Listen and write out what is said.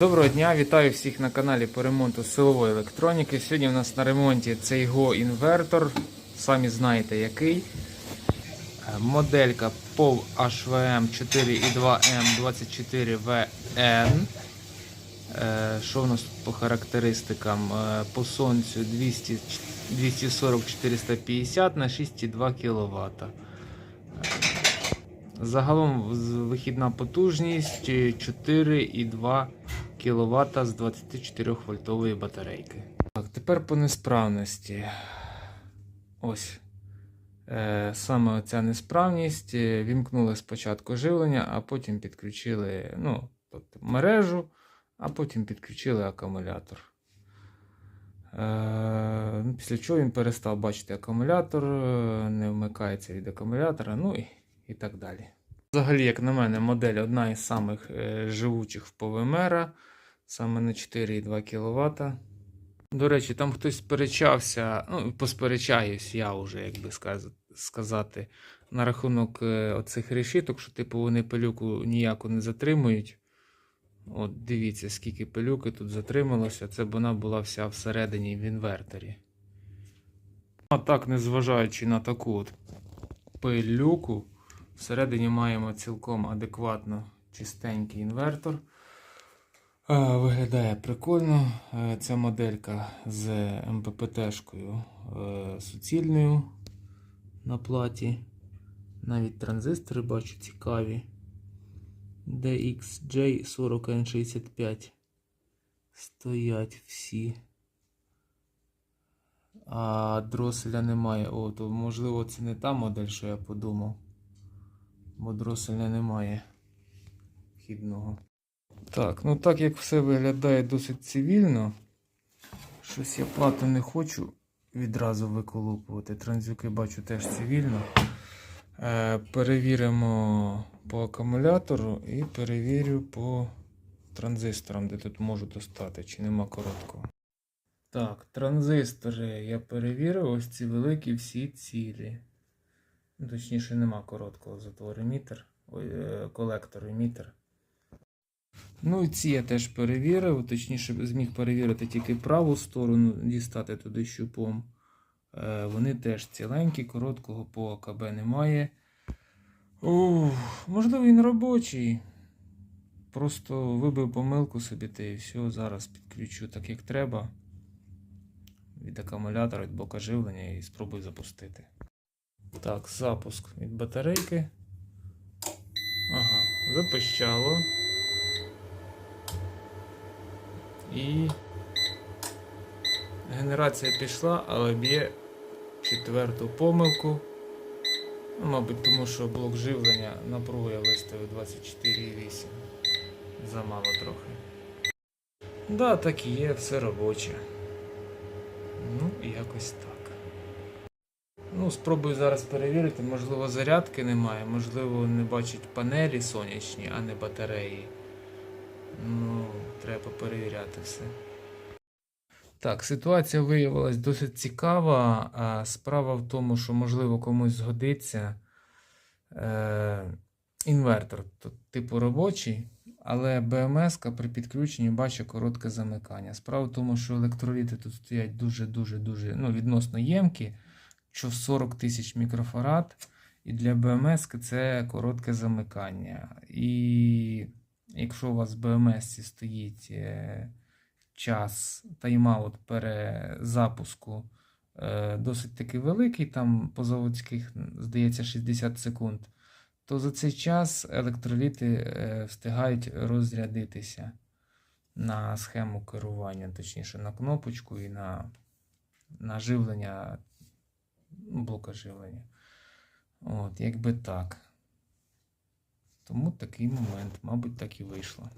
Доброго дня, вітаю всіх на каналі по ремонту силової електроніки. Сьогодні у нас на ремонті цей го інвертор, самі знаєте який. Е, Моделька POV HVM 4.2M24VN. Е, Що в нас по характеристикам? Е, По сонцю 200 240-450 на 6,2 кВт. Загалом вихідна потужність е, 4,2 кВт з 24 вольтової батарейки. Так, тепер по несправності. Ось. Е, саме оця несправність. Е, Вімкнули спочатку живлення, а потім підключили ну, тобто мережу, а потім підключили акумулятор. Е, ну, після чого він перестав бачити акумулятор, е, не вмикається від акумулятора, ну і, і так далі. Взагалі, як на мене, модель одна із самих е, живучих в ПВМР, саме на 4,2 кВт. До речі, там хтось сперечався, ну, посперечаюсь я вже, як би сказати, на рахунок е, оцих решіток, що типу вони пилюку ніяку не затримують. От дивіться, скільки пилюки тут затрималося, це б вона була вся всередині в інверторі. А так, незважаючи на таку от пилюку, всередині маємо цілком адекватно чистенький інвертор. Е, Виглядає прикольно. Е, Ця моделька з МППТ-шкою е, суцільною на платі. Навіть транзистори бачу цікаві. DXJ40N65 стоять всі. А дроселя немає. О, то можливо це не та модель, що я подумав. Бо дроселя немає вхідного. Так, ну так як все виглядає досить цивільно. Щось я плату не хочу відразу виколупувати. Транзюки бачу теж цивільно. Е, перевіримо по акумулятору і перевірю по транзисторам, де тут можу достати, чи нема короткого. Так, транзистори я перевірив, ось ці великі всі цілі. Точніше, нема короткого затвору емітер, е, колектор емітер. Ну і ці я теж перевірив, точніше, зміг перевірити тільки праву сторону, дістати туди щупом. Е, Вони теж ціленькі, короткого по АКБ немає. Ух, можливо, він робочий. Просто вибив помилку собі та і все. Зараз підключу так, як треба. Від акумулятора, від блока живлення і спробую запустити. Так, запуск від батарейки. Ага, запищало. І генерація пішла, але б'є четверту помилку. Ну, мабуть, тому що блок живлення напругу я виставив 24,8. Замало трохи. Да, так і є, все робоче. Ну, якось так. Ну, спробую зараз перевірити, можливо, зарядки немає, можливо, не бачать панелі сонячні, а не батареї. Ну, треба перевіряти все. Так, ситуація виявилась досить цікава. Справа в тому, що, можливо, комусь згодиться е, інвертор, то, типу робочий, але БМС при підключенні бачить коротке замикання. Справа в тому, що електроліти тут стоять дуже-дуже дуже ну, відносно ємкі, що 40 тисяч мікрофарад. І для БМС це коротке замикання. І якщо у вас в БМС стоїть е, час тайм-аут перезапуску е, досить таки великий, там по заводських, здається, 60 секунд, то за цей час електроліти е, встигають розрядитися на схему керування, точніше на кнопочку і на, на живлення блока живлення. От, якби так. Тому такий момент, мабуть, так і вийшло.